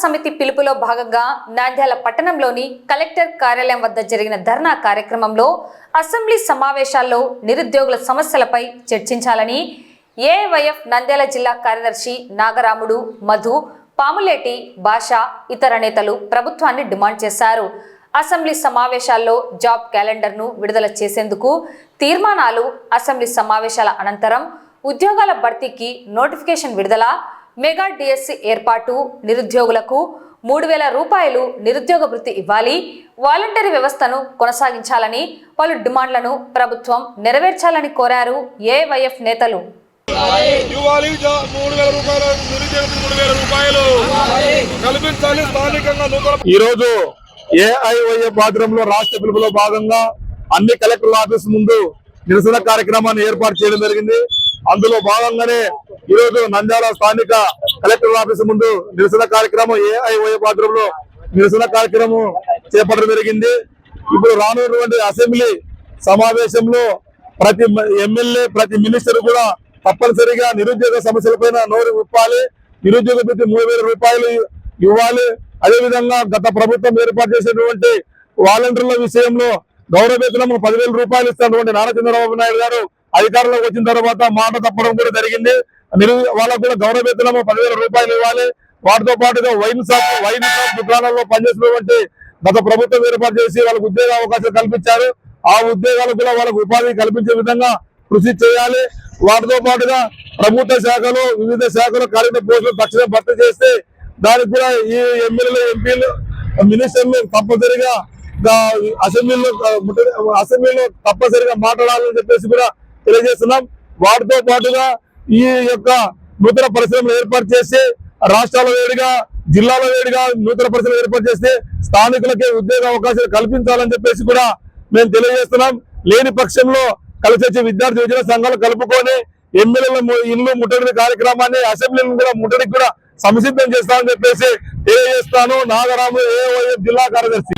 సమితి పిలుపులో భాగంగా నంద్యాల పట్టణంలోని కలెక్టర్ కార్యాలయం వద్ద జరిగిన ధర్నా కార్యక్రమంలో అసెంబ్లీ సమావేశాల్లో నిరుద్యోగుల సమస్యలపై చర్చించాలని ఏవైఎఫ్ నంద్యాల జిల్లా కార్యదర్శి నాగరాముడు మధు పాములేటి భాష ఇతర నేతలు ప్రభుత్వాన్ని డిమాండ్ చేశారు. అసెంబ్లీ సమావేశాల్లో జాబ్ క్యాలెండర్ను విడుదల చేసేందుకు తీర్మానాలు అసెంబ్లీ సమావేశాల అనంతరం ఉద్యోగాల భర్తీకి నోటిఫికేషన్ విడుదల మెగా డిఎస్సి ఏర్పాటు నిరుద్యోగులకు మూడు వేల రూపాయలు నిరుద్యోగ వృత్తి ఇవ్వాలి. వాలంటరీ వ్యవస్థను కొనసాగించాలని పలు డిమాండ్లను ప్రభుత్వం నెరవేర్చాలని కోరారు ఏవైఎఫ్ నేతలు. ఇవ్వాలి జా- మూడు వేల రూపాయలు నిరుద్యోగులకు మూడు వేల రూపాయలు కల్పించాలి స్థానికంగా నూతన ఈ రోజు ఏఐవైఎఫ్ ఆధ్వర్యంలో రాష్ట్ర పిలుపులో భాగంగా అన్ని కలెక్టర్ల ఆఫీస్ ముందు నిరసన కార్యక్రమాన్ని ఏర్పాటు చేయడం జరిగింది. అందులో భాగంగానే ఈ రోజు నంద్యాల స్థానిక కలెక్టర్ ఆఫీస్ ముందు నిరసన కార్యక్రమం ఏఐఓఏ పాత్రలో నిరసన కార్యక్రమం చేపట్టడం జరిగింది. ఇప్పుడు రానున్నటువంటి అసెంబ్లీ సమావేశంలో ప్రతి ఎమ్మెల్యే ప్రతి మినిస్టర్ కూడా తప్పనిసరిగా నిరుద్యోగ సమస్యలపైన నోరు విప్పాలి. నిరుద్యోగ ప్రతి మూడు వేల రూపాయలు ఇవ్వాలి. అదేవిధంగా గత ప్రభుత్వం ఏర్పాటు చేసినటువంటి వాలంటీర్ల విషయంలో గౌరవ వేతనం పదివేల రూపాయలు ఇస్తున్నటువంటి నారా చంద్రబాబు నాయుడు గారు అధికారంలోకి వచ్చిన తర్వాత మాట తప్పడం కూడా జరిగింది. నిరు వాళ్ళకు కూడా గౌరవ పదివేల రూపాయలు ఇవ్వాలి. వాటితో పాటుగా వైన్ షాప్ వైన్ షాప్ దుకాణాల్లో పనిచేసినటువంటి గత ప్రభుత్వం ఏర్పాటు చేసి వాళ్ళకు ఉద్యోగ అవకాశాలు కల్పించారు. ఆ ఉద్యోగాలు కూడా వాళ్ళకు ఉపాధి కల్పించే విధంగా కృషి చేయాలి. వాటితో పాటుగా ప్రభుత్వ శాఖలు వివిధ శాఖలు కార్మిక పోస్టులు తక్షణం భర్తీ చేస్తే దానికి కూడా ఈ ఎమ్మెల్యేలు ఎంపీలు మినిస్టర్లు తప్పనిసరిగా అసెంబ్లీలో అసెంబ్లీలో తప్పనిసరిగా మాట్లాడాలని చెప్పేసి కూడా తెలియజేస్తున్నాం. వాటితో పాటుగా ఈ యొక్క నూతన పరిశ్రమలు ఏర్పాటు చేసి రాష్ట్రాల వేడిగా జిల్లాల వేడిగా నూతన పరిశ్రమలు ఏర్పాటు చేస్తే స్థానికులకే ఉద్యోగ అవకాశాలు కల్పించాలని చెప్పేసి కూడా మేము తెలియజేస్తున్నాం. లేని పక్షంలో కలిసి వచ్చే విద్యార్థి విద్యా సంఘాలు కలుపుకొని ఎమ్మెల్యేల ఇల్లు ముట్టడి కార్యక్రమాన్ని అసెంబ్లీని కూడా ముట్టడికి కూడా సంసిద్ధం చేస్తామని చెప్పేసి తెలియజేస్తాను. నాగరాము ఏ జిల్లా కార్యదర్శి.